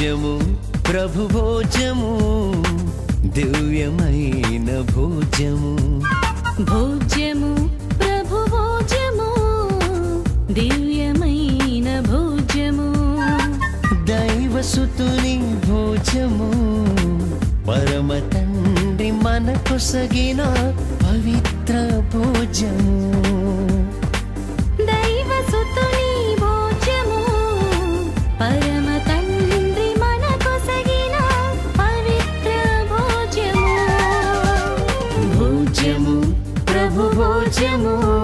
భోజ్యము ప్రభు భోజము దివ్యమైన భోజ్యము భోజ్యము ప్రభు భోజ్యము దివ్యమైన భోజ్యము దైవసుతుని భోజము పరమ తండ్రి మనకొసగిన పవిత్ర భోజము భోజము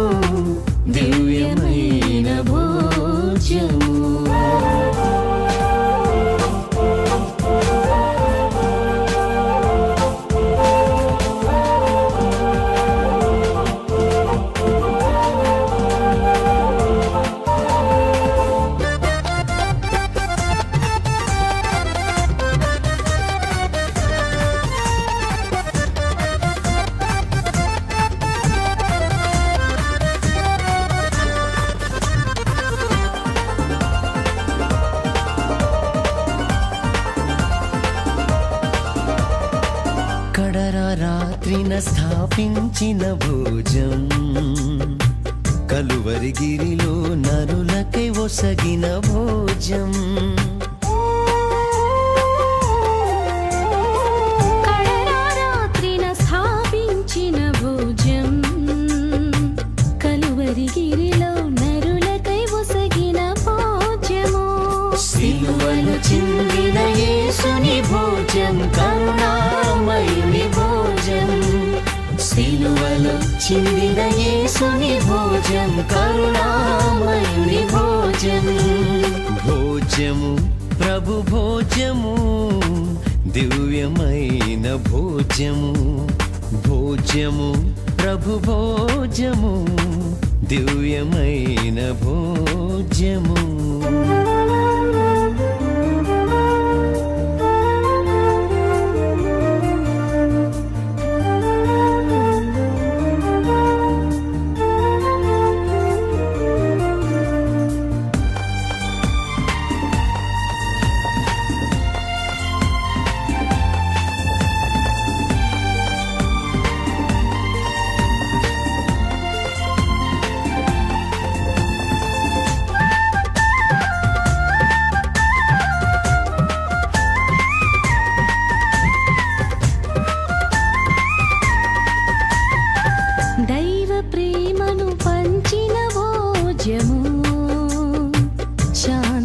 కడర రాత్రిన స్థాపించిన భోజం. కలువరిగిరిలో నరులకై ఒసగిన భోజం. సిలువను చిందిన యేసుని భోజం కరుణామయుని భోజం సిలువలు చిందిన యేసుని భోజం కరుణామయుని భోజం భోజము ప్రభు భోజము దివ్యమైన భోజము. భోజము ప్రభు భోజము దివ్యమైన భోజము.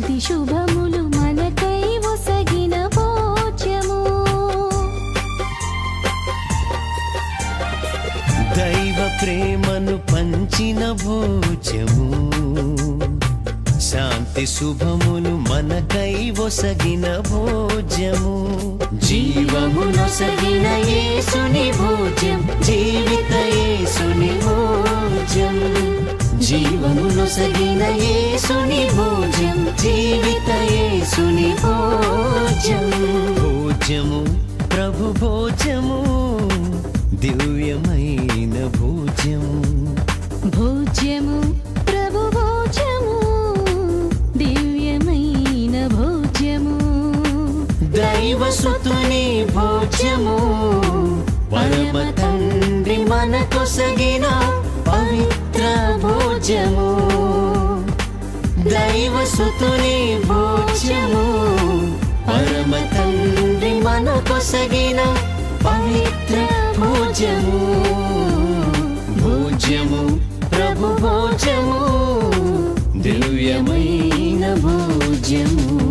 శాంతి శుభములు మనకై ఒసగిన భోజము దైవ ప్రేమను పంచిన భోజము శాంతి శుభములు మనకై ఒసగిన భోజము జీవము నొసగిన యేసుని భోజం జీవిత యేసుని భోజం జీవము నొసగిన యేసుని భోజం యేసుని భోజం భోజము ప్రభు భోజము దివ్యమైన భోజము. భోజ్యము ప్రభు భోజము దివ్యమైన భోజ్యము. దైవసుతుని భోజ్యము పరమ తండ్రి మనకొసగిన పవిత్ర భోజము దైవసుతుని భోజ్యము మనకొసగిన పవిత్ర భోజము భోజ్యము ప్రభు భోజము దివ్యమైన భోజము